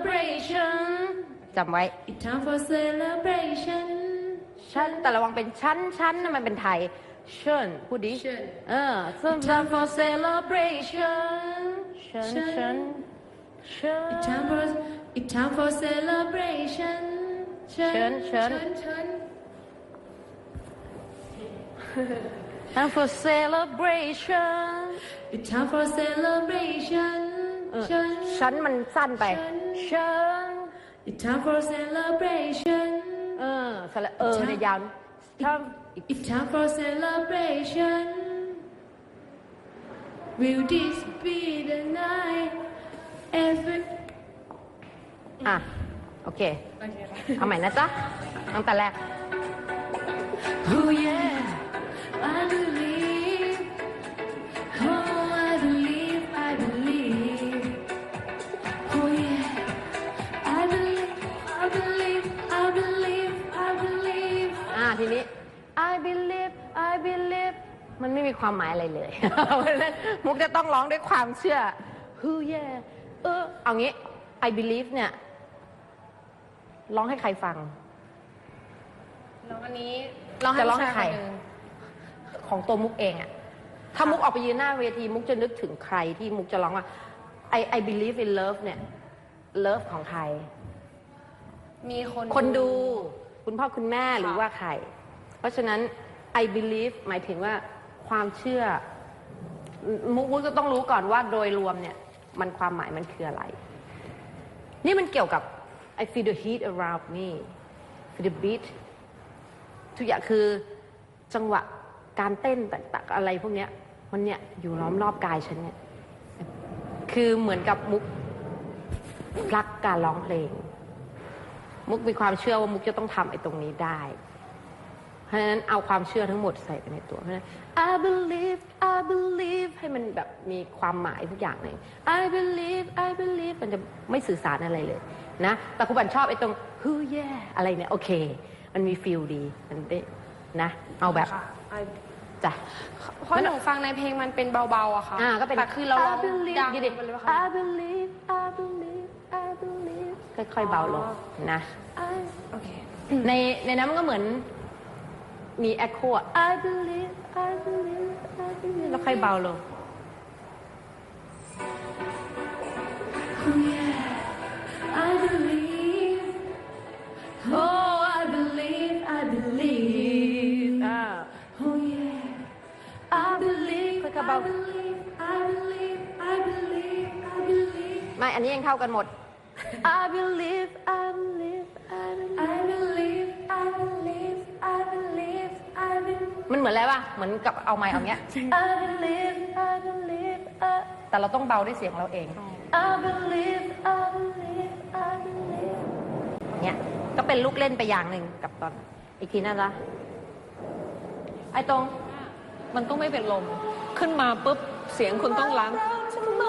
celebration จำไว้ It's time for celebration ชั้นแต่ระวังเป็นชั้นชั้นนะมันเป็นไทยเชิญพูดดิเชิญเออ It's time for celebration เชิญเชิญเชิญ It's time for It's time for celebration เชิญเชิญ เชิญ and for celebration It's time for celebration เออเชิญชั้นมันสั้นไปเชิญเชิญ It's time for celebration เออสระเออในยาวถ้า It's time for celebration Will this be the night every อะ โอเค เอาใหม่นะจ๊ะตั้งแต่แรก ความหมายอะไรเลย เพราะฉะนั้นมุกจะต้องร้องด้วยความเชื่อ Who yeah เออเอางี้ I believe เนี่ยร้องให้ใครฟังแล้ววันนี้จะร้องให้ใครผู้ชายนหนึ่งของตัวมุกเองอะถ้ามุกออกไปยืนหน้าเวทีมุกจะนึกถึงใครที่มุกจะร้องว่า I I believe in love เนี่ย love ของใคร มีคนคนดู คุณพ่อคุณแม่หรือว่าใคร เพราะฉะนั้น I believe หมายถึงว่า ความเชื่อมุกกก็ต้องรู้ก่อนว่าโดยรวมเนี่ย มันความหมายมันคืออะไร นี่มันเกี่ยวกับ I feel the heat around me feel the beat ทุกอย่างคือจังหวะการเต้นต่างๆอะไรพวกเนี้ยมันเนี่ยอยู่ล้อมรอบกายฉันเนี่ย คือเหมือนกับมุกพลักการร้องเพลง มุกมีความเชื่อว่ามุกจะต้องทำไอ้ตรงนี้ได้ เพราะฉะนั้นเอาความเชื่อทั้งหมดใส่ไปในตัวเพราะฉะนั้น I believe I believe ให้มันแบบมีความหมายทุกอย่างเลย I believe I believe มันจะไม่สื่อสารอะไรเลยนะแต่ครูบันชอบไอ้ตรง who yeah อะไรเนี่ยโอเค มันมีฟิลดีมันได้นะ เอาแบบค่ะจ้ะ เพราะหนูฟังในเพลงมันเป็นเบาๆอะค่ะอ่าก็เป็น แต่คือเราร้อง I believe ดังดิไปเลยค่ะ I believe I believe I believe ค่อยๆเบาลงนะโอเค ในในนั้นมันก็เหมือน มีแอคโคอะ I believe I believe I believe แล้วค่อยเบาลง Oh yeah, I believe. Oh, I believe, I believe. อ่า Oh yeah, I believe, ค่อยๆ I เบา believe, I believe, I believe, I believe. ไม่ อันนี้ยังเท่ากันหมด I believe I มันเหมือนอะไรวะเหมือนกับเอาไม้เอาเงี้ย I believe I believe I แต่เราต้องเบาด้วยเสียงเราเอง I believe I believe I believe เนี่ยก็เป็นลูกเล่นไปอย่างหนึ่งกับตอน อีกทีนั่นละไอ้ตรง มันต้องไม่เป็นลม ขึ้นมาปุ๊บ เสียงคุณต้องล้ำทำไม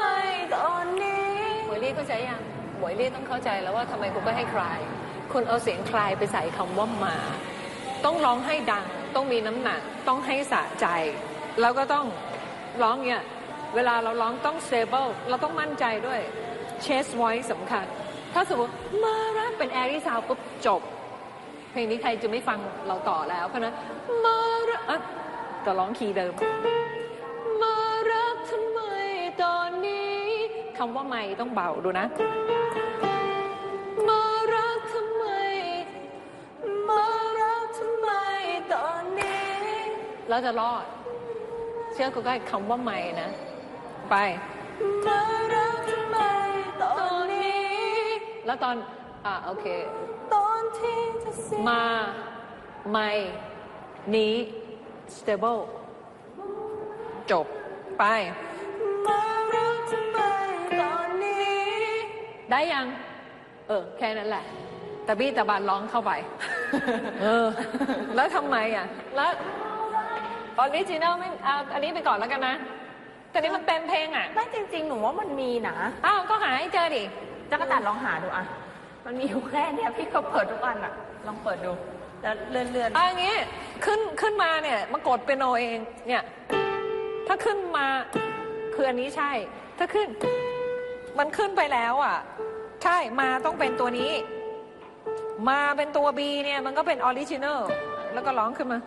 ตอนนี้หมวยลี่เข้าใจยังหมวยลี่ต้องเข้าใจแล้วว่าทำไมคุณก็ให้คลาย คุณเอาเสียงคลายไปใส่คำว่ามา ต้องร้องให้ดัง ต้องมีน้ำหนักต้องให้สะใจ แล้วก็ต้องร้องเนี่ยเวลาเราร้องต้อง stable เราต้องมั่นใจด้วย chest voice สำคัญ ถ้าสมมติมารักเป็น airy sound ปุ๊บจบ เพลงนี้ใครจะไม่ฟังเราต่อแล้วเพราะฉะนั้นมารักจะร้องคีย์เดิมมารักทำไมตอนนี้คำว่าไม่ต้องเบาดูนะ แล้วจะรอด เชื่อกูก็คำว่าไม่นะ ไปมารักทำไมตอนนี้แล้วตอน อะโอเคตอนที่จะเสียมาไม่นี้ stable จบ ไปมารักทำไมตอนนี้ได้ยัง เออ แค่นั้นแหละตะบี้ตะบานร้องเข้าไป เออ แล้วทำไมอะ แล้ว ออริจินัลไม่เอาอันนี้ไปก่อนแล้วกันนะ แต่นี่มันเต็มเพลงอะไม่จริง ๆ หนูว่ามันมีนะอ้าวก็หาให้เจอดิจักรจันทร์ลองหาดูอะมันมีอยู่แค่เนี้ยพี่ก็เปิดทุกอันอะลองเปิดดู แล้วเลื่อนเลื่อนๆเอาอย่างงี้ขึ้นขึ้นมาเนี่ยมากดเป็นโนเองเนี่ย ถ้าขึ้นมาคืออันนี้ใช่ ถ้าขึ้น มันขึ้นไปแล้วอะ ใช่มาต้องเป็นตัวนี้ มาเป็นตัว B เนี่ยมันก็เป็นออริจิน l ลแล้วก็ร้องขึ้นมา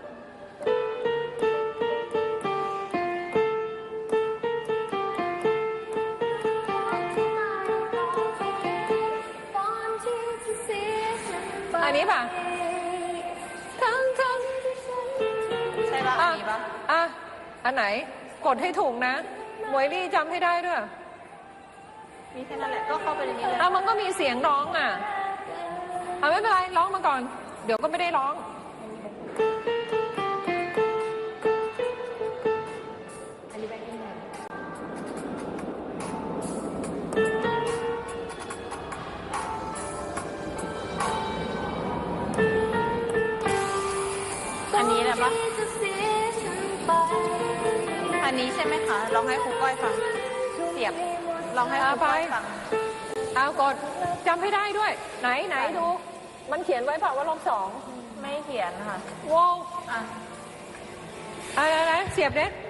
นนี้ป่ะทั้งทั้งใช่ปะอันนี้ปะอะ อันไหน กดให้ถูกนะหมวยลี่จำให้ได้ด้วย มีแค่นั้นแหละ ก็เข้าไปในนี้เลยอะมันก็มีเสียงร้องอะอะไม่เป็นไร ร้องมาก่อน เดี๋ยวก็ไม่ได้ร้อง องให้ครูก้อยฟัง เสียบลองให้ครูก้อยฟังเอากดจำให้ได้ด้วย ไหนไหนดู มันเขียนไว้เปล่าว่าลบสองไม่เขียนค่ะวงอะอะไรนะเสียบเด้ทั้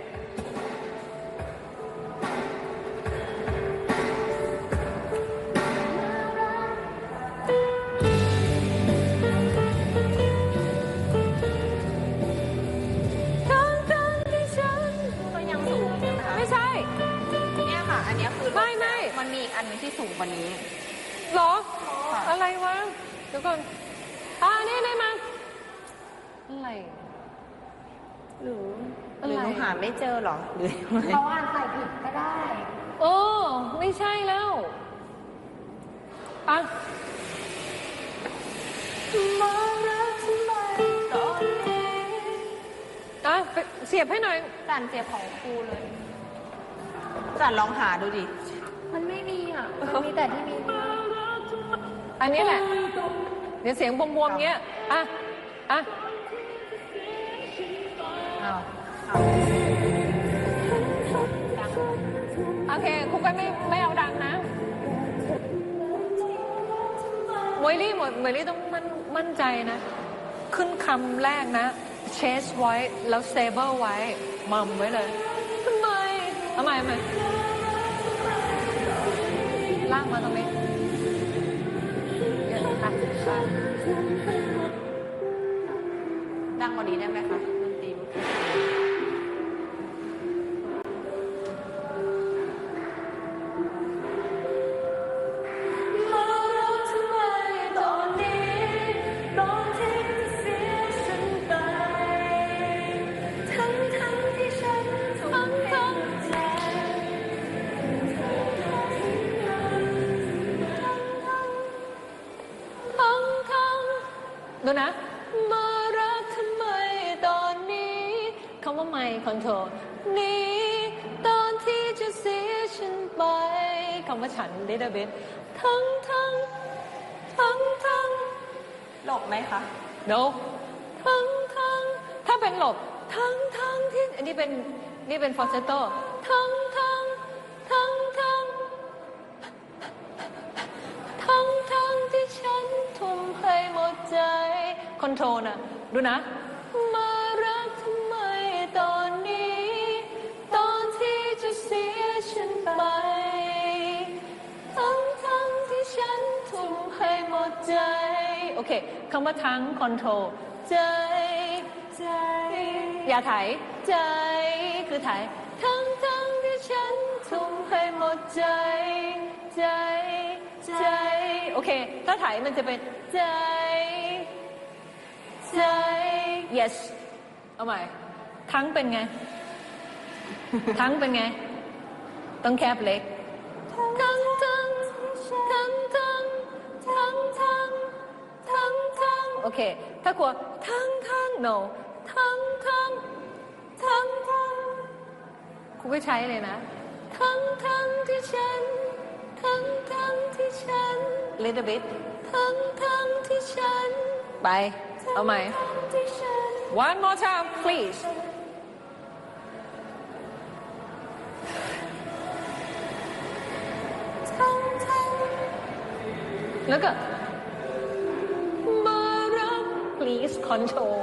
หรือหรือหนูหาไม่เจอเหรอหรือยังไงเขาอ่านใส่ผิดก็ได้โอ้ไม่ใช่แล้วอะมารักทำไมตอนนี้อะไปเสียบให้หน่อยจันเสียบของครูเลยจันลองหาดูดิ มันไม่มีอะ มันมีแต่ที่มีนี่อันนี้แหละ เดี๋ยวเสียงบวมๆเงี้ย อะ อะ ไปไม่ไม่เอาดังนะมวยลี่หมดมวยลี่ต้องมั่นมั่นใจนะ ขึ้นคำแรกนะ เชสไว้ แล้วเซเบอร์ไว้มัมไว้เลยทำไมเอาใหม่เอาใหม่ากมาตรงนี้ดังกว่านี้ได้ไหมคะ นี้ ตอนที่จะเสียฉันไปคำว่าฉันเดดเบสทั้งทั้งทั้งทั้งหลบไหมคะ no ทั้งทั้งถ้าเป็นหลบทั้งทั้งที่อันนี้เป็นนี่เป็นฟอสเซโตทั้งทั้งทั้งทั้งทั้งทั้งที่ฉันทุ่มให้หมดใจคอนโทรลนะดูนะ ใจ โอเคคำว่าทั้งคอนโทรลใจ ใจ อย่าไถใจ คือไถทั้งทั้งที่ฉันทุ่มให้หมดใจ ใจ ใจ โอเค ถ้าไถมันจะเป็นใจ ใจ yes เอาใหม่ ทั้งเป็นไง ทั้งเป็นไง ต้องแคบเล็ก ทั้ง โอเค ถ้ากลัวทั้งทั้ง no ทั้งทั้งทั้งทั้งคุณก็ใช้เลยนะ ทั้งทั้งที่ฉัน ทั้งทั้งที่ฉัน little bit ทั้งทั้งที่ฉัน ไป เอาใหม่ที่ฉัน one more time please ทั้งทั้งแล้วก็ please control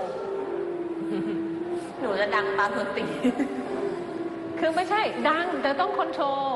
หนูจะดังตามดนตรีคือไม่ใช่ดังแต่ต้องคอนโทรล